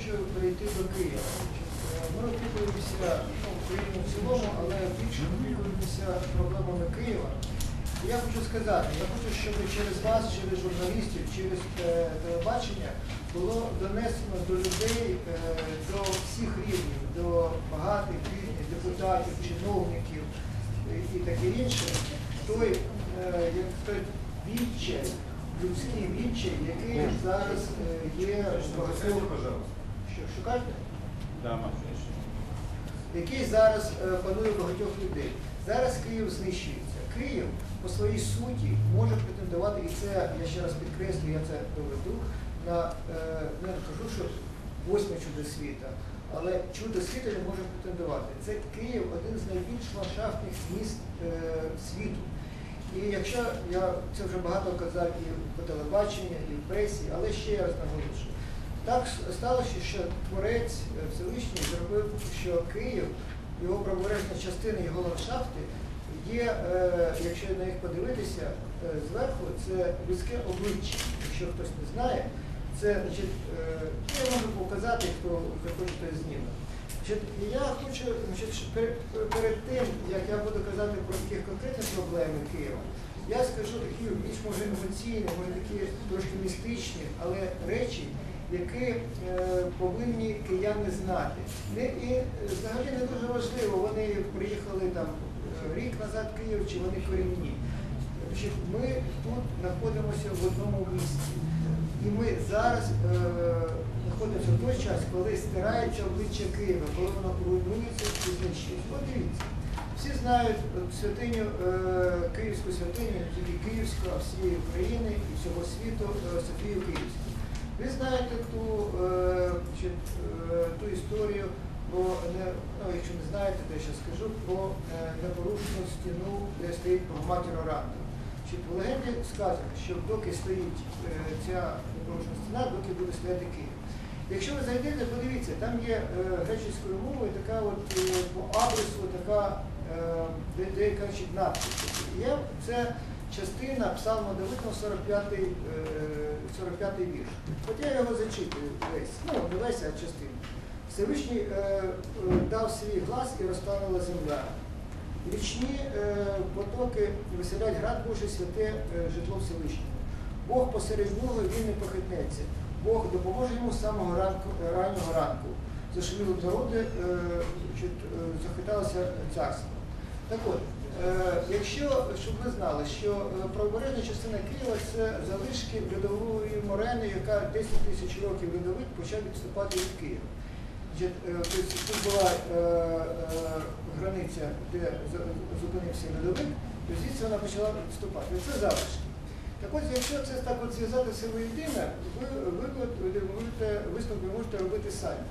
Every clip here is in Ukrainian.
хочу перейти до Києва. Ми опікуємося ну, Україну в цілому, але більше опікуємося проблемами Києва. І я хочу сказати, я хочу, щоб через вас, через журналістів, через е, телебачення було донесено до людей, е, до всіх рівнів, до багатих, бідних, депутатів, чиновників е, і таке інше, той, е, як той відчай, людський відчай, який зараз е, є в багатьох. Що, шукайте? який зараз е, панує багатьох людей. Зараз Київ знищується. Київ по своїй суті може претендувати, і це я ще раз підкреслю, я це доведу, на е, не кажу, що восьме чудо світа, але чудо світу не може претендувати. Це Київ один з найбільш ландшафтних міст е, світу. І якщо я це вже багато казав і по телебаченню, і в пресі, але ще раз наголошую. Так сталося, що творець е, Всевишній зробив, що Київ, його правобережна частина, його ландшафти є, е, якщо на їх подивитися е, зверху, це людське обличчя. Якщо хтось не знає, це значить, е, я можу показати, хто захоче знімок. Значить, я хочу, перед тим, як я буду казати про такі конкретні проблеми Києва, я скажу такі більш може емоційні, може такі трошки містичні, але речі, які е, повинні кияни знати. І е, взагалі не дуже важливо, вони приїхали там е, рік назад в Київ, чи вони корінні. Ми тут знаходимося в одному місці. І ми зараз е, знаходимося в той час, коли стирається обличчя Києва, коли воно руйнується і знищується. От дивіться. Всі знають святиню, е, Київську святиню, тільки Київську, а всієї України і всього світу е, Софію Київську. Ви знаєте ту, е, значить, е, ту історію про, не, ну, якщо не знаєте, то я ще скажу, про е, непорушну стіну, де стоїть Богоматір Оранта. Значить, В легенді сказано, що доки стоїть е, ця непорушна стіна, доки буде стояти Київ. Якщо ви зайдете, подивіться, там є е, греческою мовою така от е, по адресу така е, де- деяка значить, надпис. Є це частина псалма Давидного 45-й е, 45-й вірш. От я його зачитую весь, ну не весь, а частину. Всевишній е, е, дав свій глас і розтанула земля. Річні е, потоки виселять град Божий святе е, житло Всевишнього. Бог посеред нього він не похитнеться. Бог допоможе йому з самого ранку, е, раннього ранку. Зашуміли народи, е, е, захиталося царство. Так от, е, якщо, щоб ви знали, що е, правобережна частина Києва це залишки льодової морени, яка 10 тисяч років льодовик почав відступати від Києва. Е, тобто Тут була е, е, границя, де зупинився льодовик, то звідси вона почала відступати. Це залишки. Так ось, якщо це так от зв'язати все воєдине, висновки можете робити самі.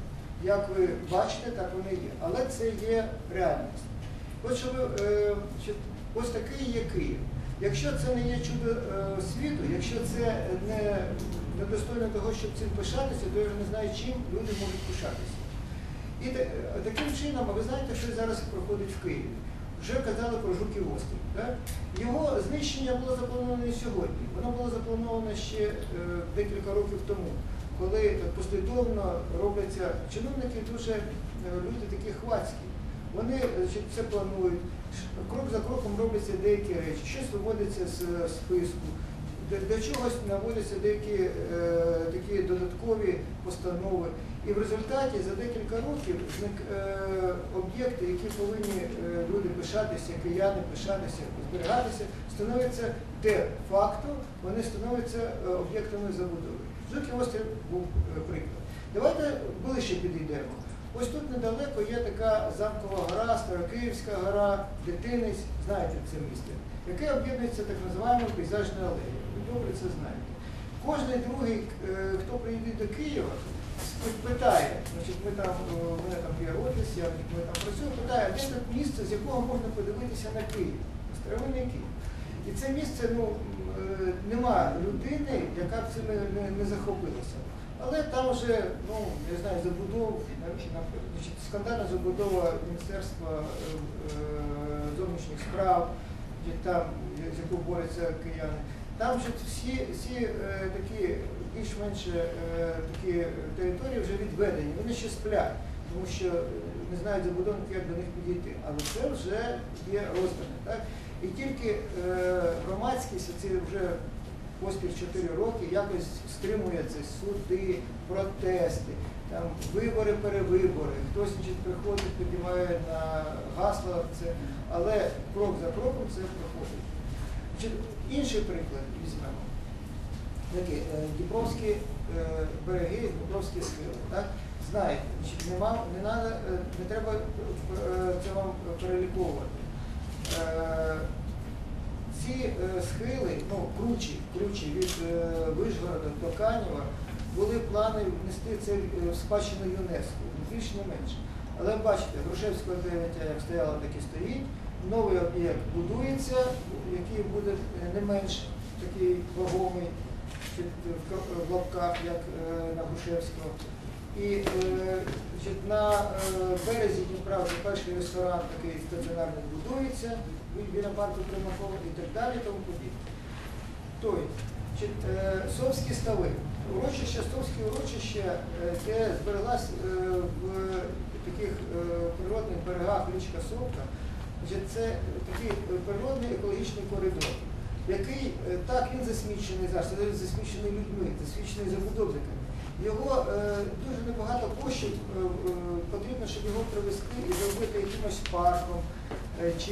Як ви бачите, так воно і є. Але це є реальність. От щоб, е, ось такий є Київ. Якщо це не є чудо е, світу, якщо це не, недостойно того, щоб цим пишатися, то я вже не знаю, чим люди можуть пишатися. І е, таким чином, ви знаєте, що зараз проходить в Києві. Вже казали про Жуків острів. Його знищення було заплановано і сьогодні. Воно було заплановано ще е, декілька років тому, коли так послідовно робляться чиновники дуже е, люди такі хвацькі. Вони це планують, крок за кроком робляться деякі речі, щось виводиться з списку, до чогось наводяться деякі е, такі додаткові постанови. І в результаті за декілька років е, об'єкти, які повинні е, люди пишатися, кияни пишатися, зберігатися, становляться де-факто, вони становляться е, об'єктами забудови. Жуків острів був е, приклад. Давайте ближче підійдемо. Ось тут недалеко є така замкова гора, Старокиївська гора, Дитинець, знаєте це місце, яке об'єднується так називаємо пейзажною алеєю. Ви добре це знаєте. Кожний другий, е, хто приїде до Києва, питає, значить, ми там, е, мене там є офіс, я, ми там працюємо, питає, де тут місце, з якого можна подивитися на Київ, старовинний Київ. І це місце, ну, е, нема людини, яка б цим не, не захопилася. Але там вже, ну, я знаю, забудов, навіть, наприклад, значить, скандальна забудова Міністерства е, е, зовнішніх справ, де там, з яку борються кияни. Там же всі, всі е, такі більш-менш такі території вже відведені. Вони ще сплять, тому що не знають забудовники, як до них підійти. Але це вже є роздане. І тільки громадськість, це вже поспіль 4 роки, якось стримує це суди, протести, там, вибори, перевибори. Хтось приходить, піднімає на гасла це, але крок за кроком це проходить. Інший приклад візьмемо. Такі, е, Дніпровські е, береги, Дніпровські схили. Так? Знаєте, не, е, не треба е, це вам переліковувати. Е, Ці е, схили, ну, кручі, кручі від е, Вишгорода до Канєва, були плани внести це е, в спадщину ЮНЕСКО, не більше, не менше. Але бачите, Грушевського 9 як стояло, так і стоїть. Новий об'єкт будується, який буде е, не менш такий вагомий в лапках, як на Грушевського. І е, на е, березі Дніпра перший ресторан такий стаціонарний будується біля парку Примакова і так далі, тому подібне. Тобто, е, Совські стави. Урочище, Совське урочище, е, де збереглась е, в таких е, природних берегах річка Совка, це такий природний екологічний коридор, який так він засмічений зараз, засмічений людьми, засмічений забудовниками. Його е, дуже небагато коштів е, е, потрібно, щоб його привести і зробити якимось парком. е, чи